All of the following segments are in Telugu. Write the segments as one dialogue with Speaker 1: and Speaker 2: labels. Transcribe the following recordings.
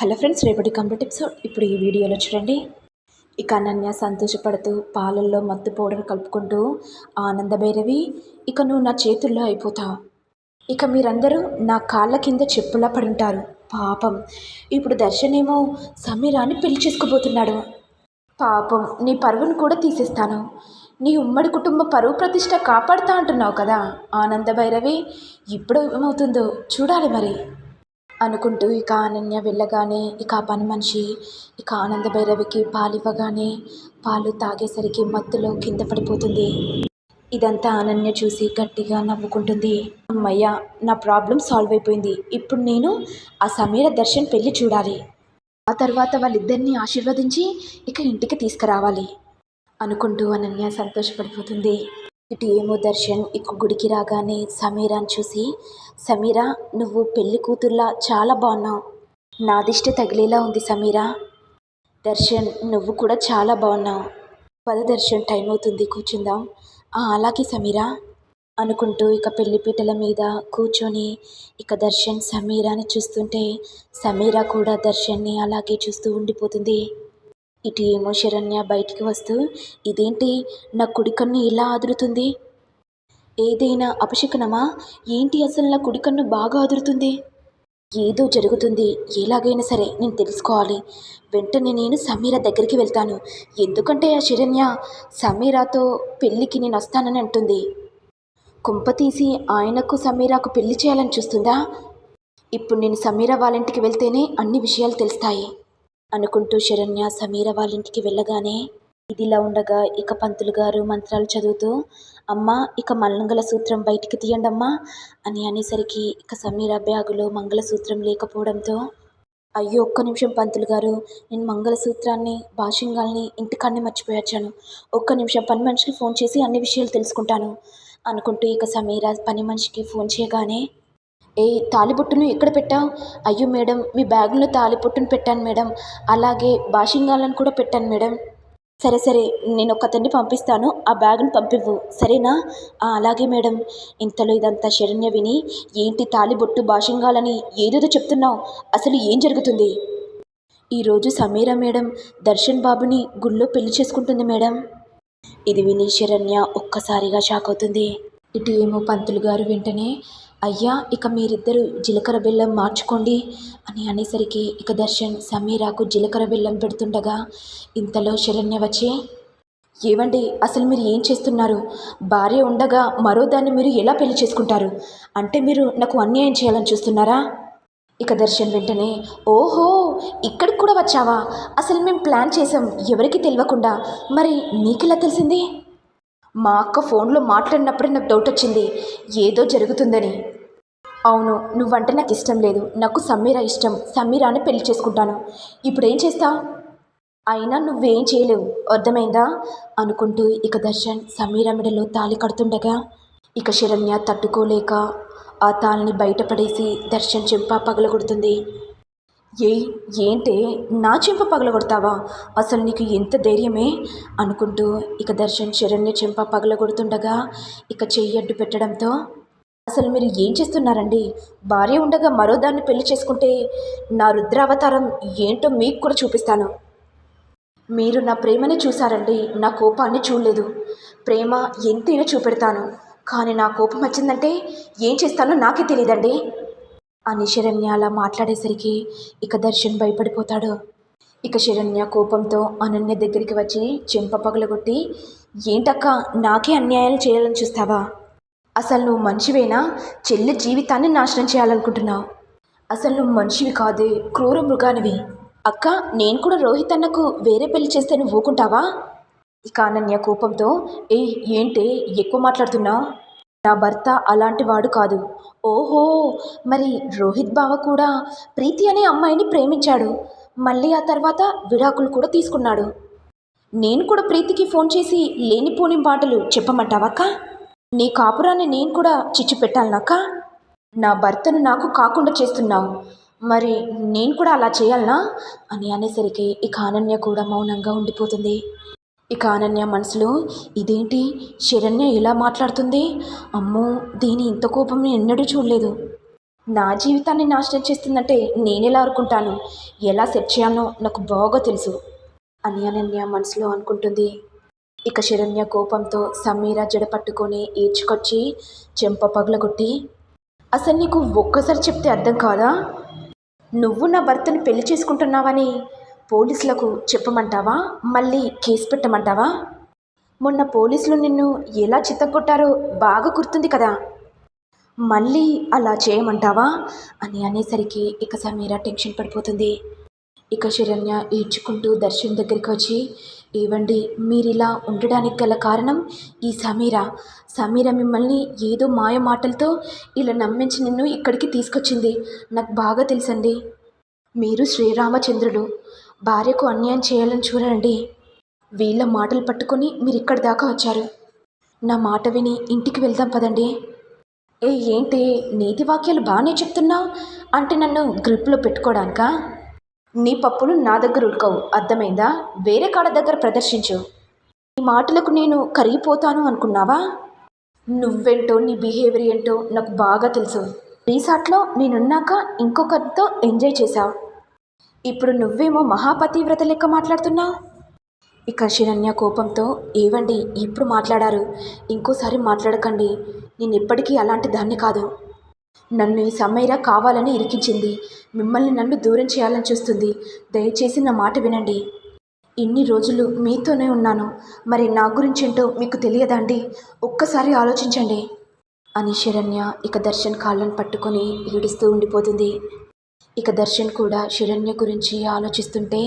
Speaker 1: హలో ఫ్రెండ్స్ రేపటి కంప్లీట్ ఎపిసోడ్ ఇప్పుడు ఈ వీడియోలో చూడండి. ఇక అనన్య సంతోషపడుతూ పాలల్లో మత్తు పౌడర్ కలుపుకుంటూ ఆనంద భైరవి ఇక నువ్వు నా చేతుల్లో అయిపోతావు ఇక మీరందరూ నా కాళ్ళ కింద చెప్పులా పడి ఉంటారు పాపం. ఇప్పుడు దర్శన్ ఏమో సమీరాన్ని పెళ్ళి చేసుకోబోతున్నాడు పాపం. నీ పరువును కూడా తీసేస్తాను. నీ ఉమ్మడి కుటుంబ పరువు ప్రతిష్ట కాపాడుతా అంటున్నావు కదా ఆనంద భైరవి. ఇప్పుడు ఏమవుతుందో చూడాలి మరి. అనుకుంటూ ఇక అనన్య వెళ్ళగానే ఇక ఆ పని మనిషి ఇక ఆనంద భైరవికి పాలు ఇవ్వగానే పాలు తాగేసరికి మత్తులో కింద పడిపోతుంది. ఇదంతా అనన్య చూసి గట్టిగా నవ్వుకుంటుంది. అమ్మయ్య నా ప్రాబ్లం సాల్వ్ అయిపోయింది. ఇప్పుడు నేను ఆ సమీర దర్శన్ పెళ్ళి చూడాలి. ఆ తర్వాత వాళ్ళిద్దరిని ఆశీర్వదించి ఇక ఇంటికి తీసుకురావాలి అనుకుంటూ అనన్య సంతోషపడిపోతుంది. ఇటు ఏమో దర్శన్ ఇక గుడికి రాగానే సమీరాని చూసి సమీరా నువ్వు పెళ్ళి కూతుర్లా? చాలా బాగున్నావు నా దిష్టి తగిలేలా ఉంది సమీరా. దర్శన్ నువ్వు కూడా చాలా బాగున్నావు పద దర్శన్ టైం అవుతుంది కూర్చుందాం. "ఆ, అలాగే సమీరా అనుకుంటూ ఇక పెళ్ళి పీటల మీద కూర్చొని ఇక దర్శన్ సమీరాని చూస్తుంటే సమీరా కూడా దర్శన్ని అలాగే చూస్తూ ఉండిపోతుంది. ఇటు ఏమో శరణ్య బయటికి వస్తూ ఇదేంటి? నా కుడి కన్ను ఇలా అదురుతుంది ఏదైనా అపశకునమా? ఏంటి అసలు నా కుడి కన్ను బాగా అదురుతుంది ఏదో జరుగుతుంది. ఎలాగైనా సరే నేను తెలుసుకోవాలి. వెంటనే నేను సమీర దగ్గరికి వెళ్తాను. ఎందుకంటే ఆ శరణ్య సమీరాతో పెళ్ళికి నేను వస్తానని అంటుంది. కుంప తీసి ఆయనకు సమీరాకు పెళ్ళి చేయాలని చూస్తుందా? ఇప్పుడు నేను సమీర వాళ్ళ ఇంటికి వెళ్తేనే అన్ని విషయాలు తెలుస్తాయి. అనుకుంటూ శరణ్య సమీర వాళ్ళ ఇంటికి వెళ్ళగానే ఇదిలా ఉండగా ఇక పంతులు గారు మంత్రాలు చదువుతూ అమ్మ ఇక మంగళసూత్రం బయటికి తీయండమ్మా అని అనేసరికి ఇక సమీర బ్యాగులో మంగళసూత్రం లేకపోవడంతో అయ్యో ఒక్క నిమిషం పంతులు గారు నేను మంగళసూత్రాన్ని భాషింగాల్ని ఇంటికాడనే మర్చిపోయొచ్చాను. ఒక్క నిమిషం పని మనిషికి ఫోన్ చేసి అన్ని విషయాలు తెలుసుకుంటాను అనుకుంటూ ఇక సమీర పని మనిషికి ఫోన్ చేయగానే ఏ తాలిబొట్టును ఎక్కడ పెట్టావు? అయ్యో మేడం మీ బ్యాగులో తాలిబొట్టును పెట్టాను మేడం. అలాగే బాషింగాలను కూడా పెట్టాను మేడం. సరే సరే నేను ఒకతన్ని పంపిస్తాను. ఆ బ్యాగ్ను పంపివ్వు. సరేనా? అలాగే మేడం. ఇంతలో ఇదంతా శరణ్య విని ఏంటి తాలిబొట్టు బాషింగాలని ఏదేదో చెప్తున్నావు? అసలు ఏం జరుగుతుంది? ఈరోజు సమీరా మేడం దర్శన్ బాబుని గుళ్ళో పెళ్ళి చేసుకుంటుంది మేడం. ఇది విని శరణ్య ఒక్కసారిగా షాక్ అవుతుంది. ఇటు ఏమో పంతులు గారు వెంటనే అయ్యా ఇక మీరిద్దరు జీలకర్ర బెల్లం మార్చుకోండి అని అనేసరికి ఇక దర్శన్ సమీరాకు జీలకర్ర బెల్లం పెడుతుండగా ఇంతలో శరణ్య వచ్చి ఏవండి అసలు మీరు ఏం చేస్తున్నారు? భార్య ఉండగా మరో దాన్ని మీరు ఎలా పెళ్ళి చేసుకుంటారు? అంటే మీరు నాకు అన్యాయం చేయాలని చూస్తున్నారా? ఇక దర్శన్ వెంటనే ఓహో ఇక్కడికి కూడా వచ్చావా? అసలు మేము ప్లాన్ చేసాం ఎవరికి తెలియకుండా. మరి నీకెలా తెలిసింది? మా అక్క ఫోన్లో మాట్లాడినప్పుడే నాకు డౌట్ వచ్చింది. ఏదో జరుగుతుందని. అవును నువ్వంటే నాకు ఇష్టం లేదు. నాకు సమీరా ఇష్టం. సమీరాని పెళ్ళి చేసుకుంటాను. ఇప్పుడు ఏం చేస్తావు అయినా నువ్వేం చేయలేవు. అర్థమైందా? అనుకుంటూ ఇక దర్శన్ సమీర మెడలో తాళి కడుతుండగా ఇక శరణ్య తట్టుకోలేక ఆ తాళిని బయటపడేసి దర్శన్ చెంప పగలగొడుతుంది. ఏ ఏంటే? నా చెంప పగలగొడతావా? అసలు నీకు ఎంత ధైర్యమే? అనుకుంటూ ఇక దర్శన్ శరణ్య చెంప పగలగొడుతుండగా ఇక చెయ్యి అడ్డు పెట్టడంతో అసలు మీరు ఏం చేస్తున్నారండి? భార్య ఉండగా మరో దాన్ని పెళ్ళి చేసుకుంటే నా రుద్రావతారం ఏంటో మీకు కూడా చూపిస్తాను. మీరు నా ప్రేమని చూసారండి నా కోపాన్ని చూడలేదు. ప్రేమ ఎంతైనా చూపెడతాను. కానీ నా కోపం వచ్చిందంటే ఏం చేస్తానో నాకే తెలియదండి. అని శరణ్య అలా మాట్లాడేసరికి ఇక దర్శన్ భయపడిపోతాడు. ఇక శరణ్య కోపంతో అనన్య దగ్గరికి వచ్చి చెంప పగలగొట్టి ఏంటక్క నాకే అన్యాయాలు చేయాలని చూస్తావా? అసలు నువ్వు మనిషివేనా? చెల్లి జీవితాన్ని నాశనం చేయాలనుకుంటున్నావు. అసలు నువ్వు మనిషివి కాదే క్రూర మృగానివి. అక్క నేను కూడా రోహిత్ అన్నకు వేరే పెళ్ళి చేస్తే నువ్వు ఊకుంటావా? ఇక అనన్య కోపంతో ఏ ఏంటి ఎక్కువ మాట్లాడుతున్నావు? నా భర్త అలాంటి వాడు కాదు. ఓహో! మరి రోహిత్ బావ కూడా ప్రీతి అనే అమ్మాయిని ప్రేమించాడు. మళ్ళీ ఆ తర్వాత విడాకులు కూడా తీసుకున్నాడు. నేను కూడా ప్రీతికి ఫోన్ చేసి లేనిపోని మాటలు చెప్పమంటావక్క నీ కాపురాన్ని నేను కూడా చిచ్చు పెట్టాలనక్క నా భర్తను నాకు కాకుండా చేస్తున్నావు. మరి నేను కూడా అలా చేయాలనా? అని అనేసరికి ఇక అనన్య కూడా మౌనంగా ఉండిపోతుంది. ఇక అనన్య మనసులో ఇదేంటి? శరణ్య ఇలా మాట్లాడుతుంది? అమ్మో దీని ఇంత కోపం నేను ఎన్నడూ చూడలేదు. నా జీవితాన్ని నాశనం చేస్తుందంటే నేనెలా అనుకుంటాను? ఎలా సెట్ చేయాలో నాకు బాగా తెలుసు అని అనన్య మనసులో అనుకుంటుంది. ఇక శరణ్య కోపంతో సమీర జడ పట్టుకొని ఈడ్చుకొచ్చి చెంప పగలగొట్టి అసలు నీకు ఒక్కసారి చెప్తే అర్థం కాదా? నువ్వు నా భర్తను పెళ్ళి చేసుకుంటున్నావని? పోలీసులకు చెప్పమంటావా? మళ్ళీ కేసు పెట్టమంటావా? మొన్న పోలీసులు నిన్ను ఎలా చిత్తగొట్టారో బాగా గుర్తుంది కదా. మళ్ళీ అలా చేయమంటావా? అని అనేసరికి ఇక సమీర టెన్షన్ పడిపోతుంది. ఇక శరణ్య ఈడ్చుకుంటూ దర్శన్ దగ్గరికి వచ్చి ఏవండి మీరు ఇలా ఉండడానికి గల కారణం ఈ సమీర. సమీర మిమ్మల్ని ఏదో మాయ మాటలతో ఇలా నమ్మించి నిన్ను ఇక్కడికి తీసుకొచ్చింది. నాకు బాగా తెలుసండి. మీరు శ్రీరామచంద్రుడు భార్యకు అన్యాయం చేయాలని చూడండి. వీళ్ళ మాటలు పట్టుకొని మీరు ఇక్కడి దాకా వచ్చారు. నా మాట విని ఇంటికి వెళ్దాం పదండి. ఏ ఏంటి? నీతి వాక్యాలు బాగానే చెప్తున్నావు అంటే నన్ను గ్రిప్లో పెట్టుకోవడానికా నీ పప్పులు నా దగ్గర ఉడకవు అర్థమైందా? వేరే కాడ దగ్గర ప్రదర్శించు. నీ మాటలకు నేను కరిగిపోతాను అనుకున్నావా? నువ్వేంటో నీ బిహేవియర్ ఏంటో నాకు బాగా తెలుసు. రీసార్ట్లో నేనున్నాక ఇంకొకరితో ఎంజాయ్ చేశావు. ఇప్పుడు నువ్వేమో మహాపతివ్రత లెక్క మాట్లాడుతున్నావు? ఇక శరణ్య కోపంతో ఏవండి ఇప్పుడు మాట్లాడారు. ఇంకోసారి మాట్లాడకండి. నేను ఎప్పటికీ అలాంటి దాన్ని కాదు. నన్ను ఈ సమీర కావాలని ఇరికించింది. మిమ్మల్ని నన్ను దూరం చేయాలని చూస్తుంది. దయచేసి నా మాట వినండి. ఇన్ని రోజులు మీతోనే ఉన్నాను. మరి నా గురించి ఏంటో మీకు తెలియదా అండి? ఒక్కసారి ఆలోచించండి. అని శరణ్య ఇక దర్శన్ కాళ్ళను పట్టుకొని ఏడుస్తూ ఉండిపోతుంది. ఇక దర్శన్ కూడా శరణ్య గురించి ఆలోచిస్తుంటే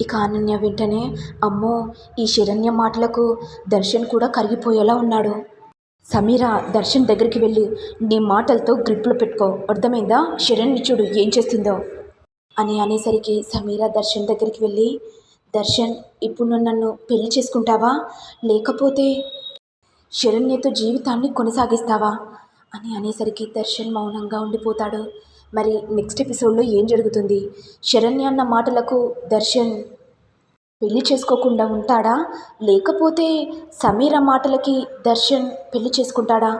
Speaker 1: ఇక అనన్య వెంటనే అమ్మో ఈ శరణ్య మాటలకు దర్శన్ కూడా కరిగిపోయేలా ఉన్నాడు. సమీర దర్శన్ దగ్గరికి వెళ్ళి. నీ మాటలతో గ్రిప్లో పెట్టుకో. అర్థమైందా? శరణ్య చూడు ఏం చేస్తుందో? అని అనేసరికి సమీర దర్శన్ దగ్గరికి వెళ్ళి దర్శన్ ఇప్పుడు నువ్వు నన్ను పెళ్ళి చేసుకుంటావా? లేకపోతే శరణ్యతో జీవితాన్ని కొనసాగిస్తావా? అని అనేసరికి దర్శన్ మౌనంగా ఉండిపోతాడు. మరి నెక్స్ట్ ఎపిసోడ్లో ఏం జరుగుతుంది? శరణ్య అన్న మాటలకు దర్శన్ పెళ్ళి చేసుకోకుండా ఉంటాడా? లేకపోతే సమీర మాటలకి దర్శన్ పెళ్ళి చేసుకుంటాడా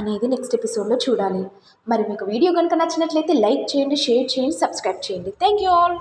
Speaker 1: అనేది నెక్స్ట్ ఎపిసోడ్లో చూడాలి. మరి మీకు వీడియో కనుక నచ్చినట్లయితే లైక్ చేయండి షేర్ చేయండి సబ్స్క్రైబ్ చేయండి. Thank you all